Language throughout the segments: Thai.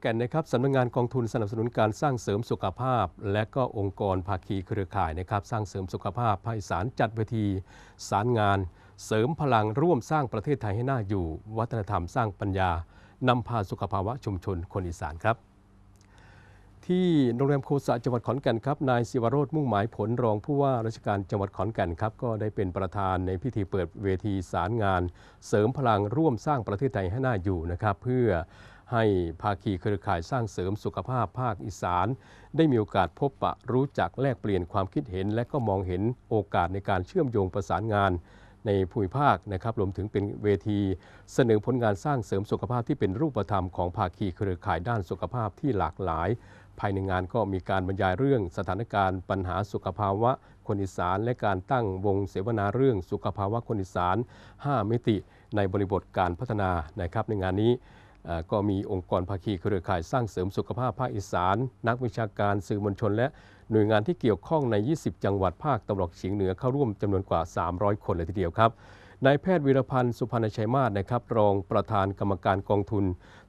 แก่นนะครับสำนักงานกองทุนสนับสนุนการสร้างเสริมสุขภาพ และก็องค์กรภาคีเครือข่ายนะครับ สร้างเสริมสุขภาพภาคอีสานจัดเวที สารงาน เสริมพลังร่วมสร้างประเทศไทยให้น่าอยู่ วัฒนธรรมสร้างปัญญานำพาสุขภาวะชุมชนคนอีสานครับ ที่โรงแรมโคสะจังหวัดขอนแก่นครับนายศิวโรธมุ่งหมายผลรองผู้ว่าราชการจังหวัดขอนแก่นครับก็ได้เป็นประธานในพิธีเปิดเวทีสารงาน เสริมพลังร่วมสร้างประเทศไทยให้น่าอยู่นะครับ เพื่อ ให้ภาคีเครือข่ายสร้างเสริมสุขภาพภาคอีสาน ได้มีโอกาสพบปะรู้จักแลกเปลี่ยนความคิดเห็น และก็มองเห็นโอกาสในการเชื่อมโยงประสานงานในภูมิภาคนะครับรวมถึงเป็นเวทีเสนอผลงานสร้างเสริมสุขภาพที่เป็นรูปธรรมของภาคีเครือข่ายด้านสุขภาพที่หลากหลาย ภายในงานก็มีการบรรยายเรื่องสถานการณ์ปัญหาสุขภาวะคนอีสาน และการตั้งวงเสวนาเรื่องสุขภาวะคนอีสาน 5 มิติในบริบทการพัฒนานะครับในงานนี้ ก็มีองค์กรภาคีเครือข่ายสร้างเสริมสุขภาพภาคอีสาน นักวิชาการสื่อมวลชน และหน่วยงานที่เกี่ยวข้องใน 20 จังหวัดภาคตะวันออกเฉียงเหนือเข้าร่วมจำนวนกว่า 300 คนเลยทีเดียวครับ นายแพทย์วีรพันธ์สุพรรณชัยมาศนะครับ รองประธานกรรมการกองทุน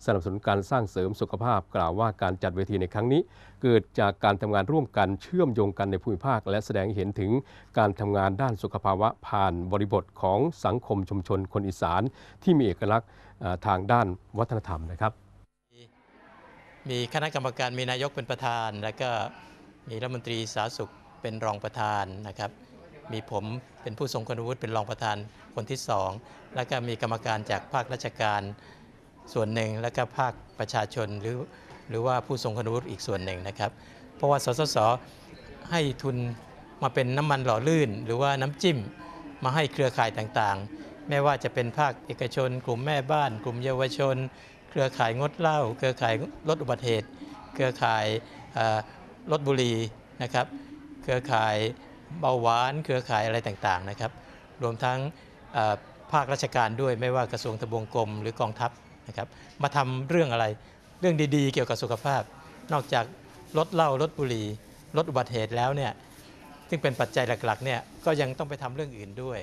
สนับสนุนการสร้างเสริมสุขภาพกล่าวว่าการจัดเวทีในครั้งนี้ เกิดจากการทำงานร่วมกันเชื่อมโยงกันในภูมิภาค และแสดงให้เห็นถึงการทำงานด้านสุขภาวะผ่านบริบทของสังคมชุมชนคนอีสาน ที่มีเอกลักษณ์ทางด้านวัฒนธรรมนะครับ มีคณะกรรมการมีนายกเป็นประธาน แล้วก็มีรัฐมนตรีสาธารณสุขเป็นรองประธานนะครับ มีผมเป็นผู้ทรงคุณวุฒิเป็นรองประธานคนที่สองแล้วก็มีกรรมการจากภาคราชการส่วนหนึ่ง แล้วก็ภาคประชาชนหรือหรือว่าผู้ทรงคุณวุฒิอีกส่วนหนึ่งนะครับ เพราะว่าสสสให้ทุนมาเป็นน้ำมันหล่อลื่น หรือว่าน้ำจิ้มมาให้เครือข่ายต่างๆ ไม่ว่าจะเป็นภาคเอกชน กลุ่มแม่บ้าน กลุ่มเยาวชน เครือข่ายงดเหล้าเครือข่ายลดอุบัติเหตุ เครือข่ายลดบุหรี่นะครับ เครือข่าย เบาหวานเครือข่ายอะไรต่างๆนะครับ รวมทั้งภาคราชการด้วยไม่ว่ากระทรวงทบวงกรมหรือกองทัพนะครับ มาทำเรื่องอะไรเรื่องดีๆ เกี่ยวกับสุขภาพ นอกจากลดเหล้าลดบุหรี่ลดอุบัติเหตุแล้วเนี่ยซึ่งเป็นปัจจัยหลักๆเนี่ยก็ยังต้องไปทำเรื่องอื่นด้วย